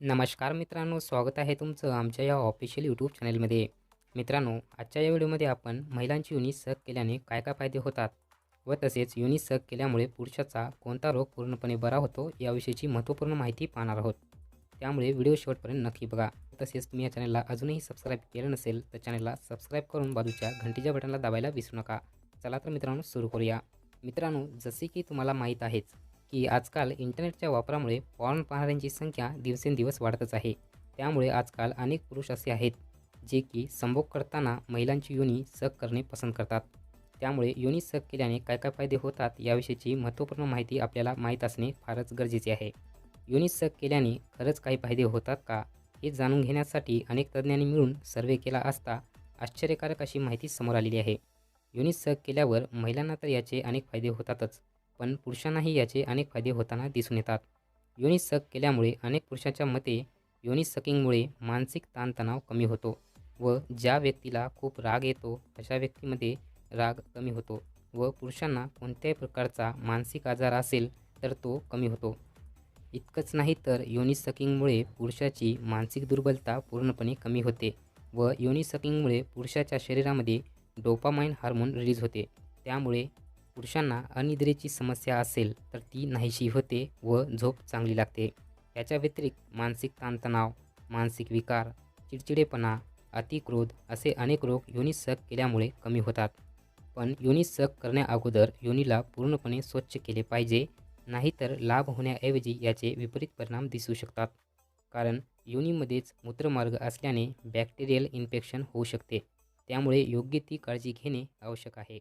नमस्कार मित्रांनो स्वागत आहे तुमचं आमच्या या ऑफिशियल यूट्यूब चॅनलमध्ये मित्रांनो आजच्या या व्हिडिओमध्ये आपण महिलांची युनी सक केल्याने काय काय फायदे होतात व तसेच युनी सक केल्यामुळे पुरुषाचा कोणता रोग पूर्णपणे बरा होतो याविषयीची महत्त्वपूर्ण माहिती पाहणार आहोत. त्यामुळे व्हिडिओ शेवटपर्यंत नक्की बघा. तसेच तुम्ही या चॅनलला अजूनही सबस्क्राईब केलं नसेल तर चॅनलला सबस्क्राईब करून बाजूच्या घंटीच्या बटनला दाबायला विसरू नका. चला तर मित्रांनो सुरू करूया. मित्रांनो जसे की तुम्हाला माहीत आहेच की आजकाल इंटरनेटच्या वापरामुळे पॉर्न पाहणाऱ्यांची संख्या दिवसेंदिवस वाढतच आहे. त्यामुळे आजकाल अनेक पुरुष असे आहेत जे की संभोग करताना महिलांची योनी सक करणे पसंत करतात. त्यामुळे योनी सक केल्याने काय काय फायदे होतात याविषयीची महत्त्वपूर्ण माहिती आपल्याला माहीत असणे फारच गरजेचे आहे. योनी सक केल्याने खरंच काही फायदे होतात का हे जाणून घेण्यासाठी अनेक तज्ज्ञांनी मिळून सर्वे केला असता आश्चर्यकारक अशी माहिती समोर आलेली आहे. योनी सक केल्यावर महिलांना तर याचे अनेक फायदे होतातच पण पुरुषांनाही याचे अनेक फायदे होताना दिसून येतात. योनी सक केल्यामुळे अनेक पुरुषांच्या मते योनी सकिंगमुळे मानसिक ताणतणाव कमी होतो व ज्या व्यक्तीला खूप राग येतो अशा व्यक्तीमध्ये राग कमी होतो व पुरुषांना कोणत्याही प्रकारचा मानसिक आजार असेल तर तो कमी होतो. इतकंच नाही तर योनिसकिंगमुळे पुरुषाची मानसिक दुर्बलता पूर्णपणे कमी होते व योनिसकिंगमुळे पुरुषाच्या शरीरामध्ये डोपामाइन हार्मोन रिलीज होते. त्यामुळे पुरुषांना अनिद्रेची समस्या असेल तर ती नाहीशी होते व झोप चांगली लागते. याच्या व्यतिरिक्त मानसिक ताणतणाव मानसिक विकार चिडचिडेपणा अतिक्रोध असे अनेक रोग योनी सक केल्यामुळे कमी होतात. पण योनी सक करण्याअगोदर योनीला पूर्णपणे स्वच्छ केले पाहिजे नाहीतर लाभ होण्याऐवजी याचे विपरीत परिणाम दिसू शकतात. कारण योनीमध्येच मूत्रमार्ग असल्याने बॅक्टेरियल इन्फेक्शन होऊ शकते. त्यामुळे योग्य ती काळजी घेणे आवश्यक आहे.